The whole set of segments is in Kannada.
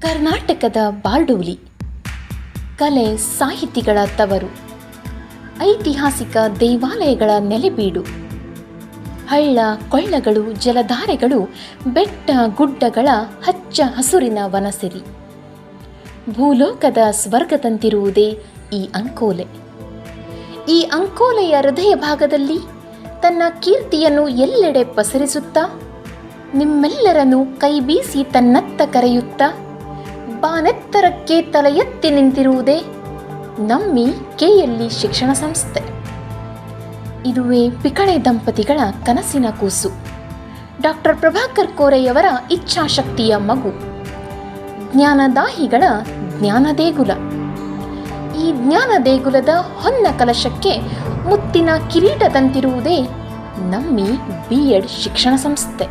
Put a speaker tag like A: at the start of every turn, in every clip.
A: ಕರ್ನಾಟಕದ ಬಾರ್ಡೋಲಿ. ಕಲೆ, ಸಾಹಿತಿಗಳ ತವರು. ಐತಿಹಾಸಿಕ ದೇವಾಲಯಗಳ ನೆಲೆಬೀಡು. ಹಳ್ಳ, ಕೊಳ್ಳಗಳು, ಜಲಧಾರೆಗಳು, ಬೆಟ್ಟ, ಗುಡ್ಡಗಳ ಹಚ್ಚ ಹಸುರಿನ ವನಸಿರಿ. ಭೂಲೋಕದ ಸ್ವರ್ಗದಂತಿರುವುದೇ ಈ ಅಂಕೋಲೆ. ಈ ಅಂಕೋಲೆಯ ಹೃದಯ ಭಾಗದಲ್ಲಿ ತನ್ನ ಕೀರ್ತಿಯನ್ನು ಎಲ್ಲೆಡೆ ಪಸರಿಸುತ್ತಾ, ನಿಮ್ಮೆಲ್ಲರನ್ನು ಕೈ ಬೀಸಿ ತನ್ನತ್ತ ಕರೆಯುತ್ತಾ ಬಾನೆತ್ತರಕ್ಕೆ ತಲೆಯೆತ್ತಿ ನಿಂತಿರುವುದೇ ನಮ್ಮಿ ಕೆಎಲ್ಇ ಶಿಕ್ಷಣ ಸಂಸ್ಥೆ. ಇದುವೇ ಪಿಕಳೆ ದಂಪತಿಗಳ ಕನಸಿನ ಕೂಸು. ಡಾಕ್ಟರ್ ಪ್ರಭಾಕರ್ ಕೋರೆಯವರ ಇಚ್ಛಾಶಕ್ತಿಯ ಮಗು. ಜ್ಞಾನದಾಹಿಗಳ ಜ್ಞಾನ ದೇಗುಲ ಈ ಜ್ಞಾನ ದೇಗುಲದ ಹೊನ್ನ ಕಲಶಕ್ಕೆ ಮುತ್ತಿನ ಕಿರೀಟದಂತಿರುವುದೇ ನಮ್ಮಿ ಬಿ ಎಡ್ ಶಿಕ್ಷಣ ಸಂಸ್ಥೆ.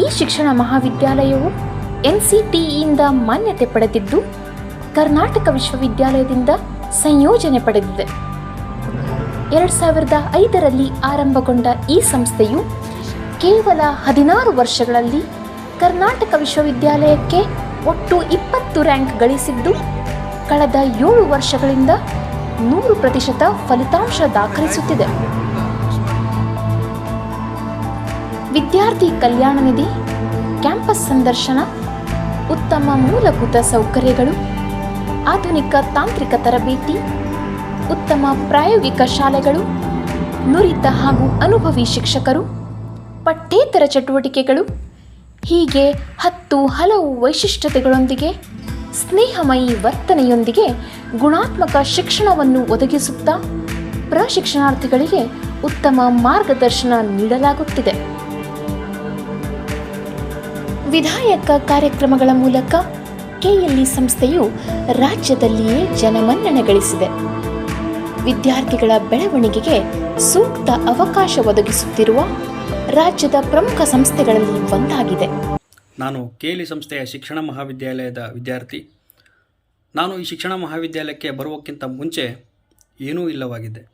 A: ಈ ಶಿಕ್ಷಣ ಮಹಾವಿದ್ಯಾಲಯವು ಎನ್ಸಿಟಿಇಯಿಂದ ಮಾನ್ಯತೆ ಪಡೆದಿದ್ದು ಕರ್ನಾಟಕ ವಿಶ್ವವಿದ್ಯಾಲಯದಿಂದ ಸಂಯೋಜನೆ ಪಡೆದಿದೆ. ಎರಡು ಸಾವಿರದ ಐದರಲ್ಲಿ ಆರಂಭಗೊಂಡ ಈ ಸಂಸ್ಥೆಯು ಕೇವಲ ಹದಿನಾರು ವರ್ಷಗಳಲ್ಲಿ ಕರ್ನಾಟಕ ವಿಶ್ವವಿದ್ಯಾಲಯಕ್ಕೆ ಒಟ್ಟು ಇಪ್ಪತ್ತು ರ್ಯಾಂಕ್ ಗಳಿಸಿದ್ದು, ಕಳೆದ ಏಳು ವರ್ಷಗಳಿಂದ ನೂರು ಪ್ರತಿಶತ ಫಲಿತಾಂಶ ದಾಖಲಿಸುತ್ತಿದೆ. ವಿದ್ಯಾರ್ಥಿ ಕಲ್ಯಾಣ ನಿಧಿ, ಕ್ಯಾಂಪಸ್ ಸಂದರ್ಶನ ಉತ್ತಮ ಮೂಲಭೂತ ಸೌಕರ್ಯಗಳು, ಆಧುನಿಕ ತಾಂತ್ರಿಕ ತರಬೇತಿ, ಉತ್ತಮ ಪ್ರಾಯೋಗಿಕ ಶಾಲೆಗಳು, ನುರಿತ ಹಾಗೂ ಅನುಭವಿ ಶಿಕ್ಷಕರು, ಪಠ್ಯೇತರ ಚಟುವಟಿಕೆಗಳು, ಹೀಗೆ ಹತ್ತು ಹಲವು ವೈಶಿಷ್ಟ್ಯತೆಗಳೊಂದಿಗೆ ಸ್ನೇಹಮಯಿ ವರ್ತನೆಯೊಂದಿಗೆ ಗುಣಾತ್ಮಕ ಶಿಕ್ಷಣವನ್ನು ಒದಗಿಸುತ್ತಾ ಪ್ರಶಿಕ್ಷಣಾರ್ಥಿಗಳಿಗೆ ಉತ್ತಮ ಮಾರ್ಗದರ್ಶನ ನೀಡಲಾಗುತ್ತಿದೆ. ವಿಧಾಯಕ ಕಾರ್ಯಕ್ರಮಗಳ ಮೂಲಕ ಕೆಎಲ್ಇ ಸಂಸ್ಥೆಯು ರಾಜ್ಯದಲ್ಲಿಯೇ ಜನಮನ್ನಣೆ ಗಳಿಸಿದೆ ವಿದ್ಯಾರ್ಥಿಗಳ ಬೆಳವಣಿಗೆಗೆ ಸೂಕ್ತ ಅವಕಾಶ ಒದಗಿಸುತ್ತಿರುವ ರಾಜ್ಯದ ಪ್ರಮುಖ ಸಂಸ್ಥೆಗಳಲ್ಲಿ ಒಂದಾಗಿದೆ.
B: ನಾನು ಕೆಎಲ್ಇ ಸಂಸ್ಥೆಯ ಶಿಕ್ಷಣ ಮಹಾವಿದ್ಯಾಲಯದ ವಿದ್ಯಾರ್ಥಿ. ನಾನು ಈ ಶಿಕ್ಷಣ ಮಹಾವಿದ್ಯಾಲಯಕ್ಕೆ ಬರುವಕ್ಕಿಂತ ಮುಂಚೆ ಏನೂ ಇಲ್ಲವಾಗಿದ್ದೆ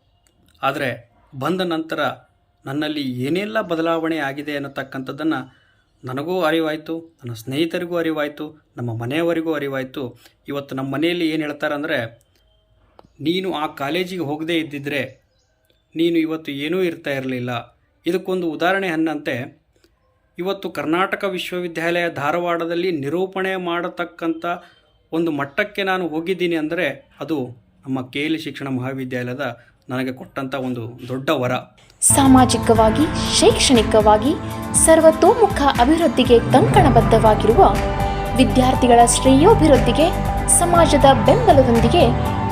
B: ಆದರೆ ಬಂದ ನಂತರ ನನ್ನಲ್ಲಿ ಏನೆಲ್ಲ ಬದಲಾವಣೆ ಆಗಿದೆ ಅನ್ನತಕ್ಕಂಥದ್ದನ್ನು ನನಗೂ ಅರಿವಾಯಿತು, ನನ್ನ ಸ್ನೇಹಿತರಿಗೂ ಅರಿವಾಯಿತು, ನಮ್ಮ ಮನೆಯವರಿಗೂ ಅರಿವಾಯಿತು. ಇವತ್ತು ನಮ್ಮ ಮನೆಯಲ್ಲಿ ಏನು ಹೇಳ್ತಾರಂದರೆ ನೀನು ಆ ಕಾಲೇಜಿಗೆ ಹೋಗದೇ ಇದ್ದಿದ್ದರೆ ನೀನು ಇವತ್ತು ಏನೂ ಇರ್ತಾ ಇರಲಿಲ್ಲ. ಇದಕ್ಕೊಂದು ಉದಾಹರಣೆ ಅನ್ನಂತೆ. ಇವತ್ತು ಕರ್ನಾಟಕ ವಿಶ್ವವಿದ್ಯಾಲಯ ಧಾರವಾಡದಲ್ಲಿ ನಿರೂಪಣೆ ಮಾಡತಕ್ಕಂಥ ಒಂದು ಮಟ್ಟಕ್ಕೆ ನಾನು ಹೋಗಿದ್ದೀನಿ ಅಂದರೆ, ಅದು ನಮ್ಮ ಕೆ ಎಲ್ ಶಿಕ್ಷಣ ಮಹಾವಿದ್ಯಾಲಯದ ನನಗೆ ಕೊಟ್ಟಂಥ ಒಂದು ದೊಡ್ಡ ವರ.
A: ಸಾಮಾಜಿಕವಾಗಿ, ಶೈಕ್ಷಣಿಕವಾಗಿ ಸರ್ವತೋಮುಖ ಅಭಿವೃದ್ಧಿಗೆ ಕಂಕಣಬದ್ಧವಾಗಿರುವ ವಿದ್ಯಾರ್ಥಿಗಳ ಶ್ರೇಯೋಭಿವೃದ್ಧಿಗೆ, ಸಮಾಜದ ಬೆಂಬಲದೊಂದಿಗೆ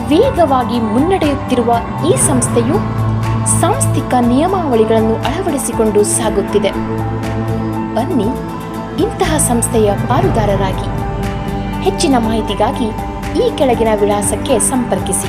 A: ವೇಗವಾಗಿ ಮುನ್ನಡೆಯುತ್ತಿರುವ ಈ ಸಂಸ್ಥೆಯು ಸಾಂಸ್ಥಿಕ ನಿಯಮಾವಳಿಗಳನ್ನು ಅಳವಡಿಸಿಕೊಂಡು ಸಾಗುತ್ತಿದೆ. ಬನ್ನಿ ಇಂತಹ ಸಂಸ್ಥೆಯ ಪಾಲುದಾರರಾಗಿ. ಹೆಚ್ಚಿನ ಮಾಹಿತಿಗಾಗಿ ಈ ಕೆಳಗಿನ ವಿಳಾಸಕ್ಕೆ ಸಂಪರ್ಕಿಸಿ.